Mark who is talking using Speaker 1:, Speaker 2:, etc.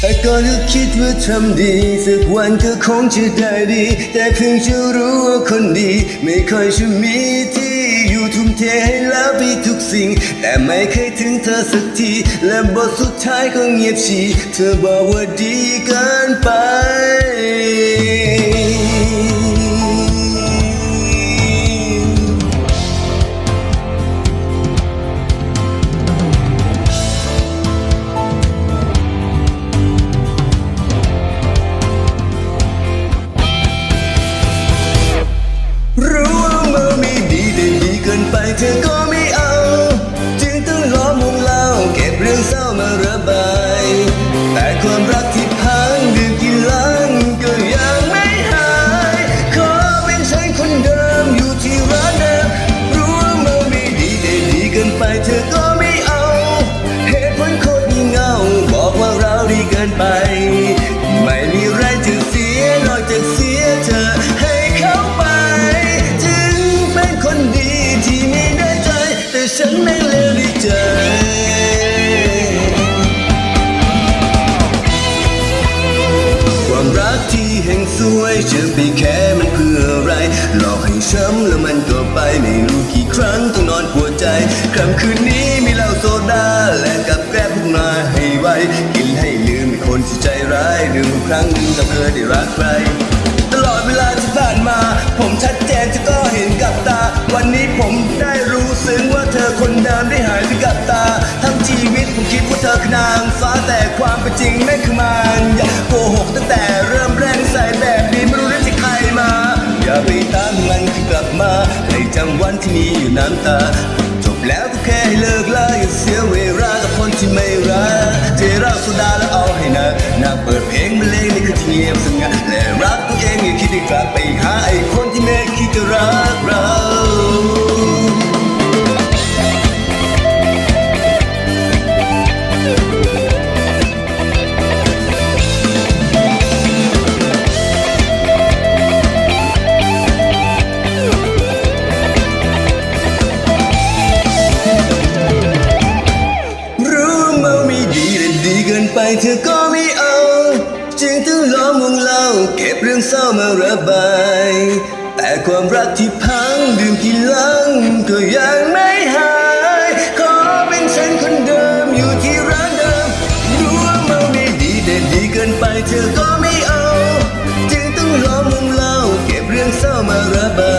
Speaker 1: แต่ก่อนก็คิดว่าทำดีสักวันก็คงจะได้ดี แต่เพิ่งจะรู้ว่าคนดี ไม่ค่อยจะมีที่อยู่ทุ่มเทให้แล้วไปทุกสิ่ง แต่ไม่เคยถึงเธอสักที และบทสุดท้ายก็เงียบชีเธอบอกว่าดีเกินไป เธอก็ไม่เอา จึงต้องล้อมวงเล่าเก็บเรื่องเศร้ามาระบาย แต่ความรัก แค่มันเพื่ออะไร หลอกให้ช้ำแล้วมันก็ไปไม่รู้กี่ครั้งต้องนอนปวดใจค่ำคืนนี้มีเหล้าโซดาและกับแกล้มพวกมาให้ไวกินให้ลืมคนที่ใจร้ายลืมครั้งหนึ่งกับเธอได้รักใคร ตลอดเวลาที่ผ่านมา ผมชัด มีอยู่น้ำตา จบแล้วก็แค่ให้เลิกลาอย่าเสียเวลากับคนที่ไม่รักเทราสุดาแล้วเอาให้หนักหนักเปิดเพลงบรรเลงในคืนที่เงียบสงัดและรักตัวเองอย่าคิดจะกลับไปหาไอ้คนที่ไม่คิดจะรัก ดีเกินไปเธอก็ไม่เอา จึงต้องล้อมวงเล่าเก็บเรื่องเศร้ามาระบาย แต่ความรักที่พังดื่มกี่ลังก็ยังไม่หาย ขอเป็นฉันคนเดิมอยู่ที่ร้านเดิมรู้ว่ามันไม่ดีแต่ดีเกินไปเธอก็ไม่เอา จึงต้องล้อมวงเล่าเก็บเรื่องเศร้ามาระบาย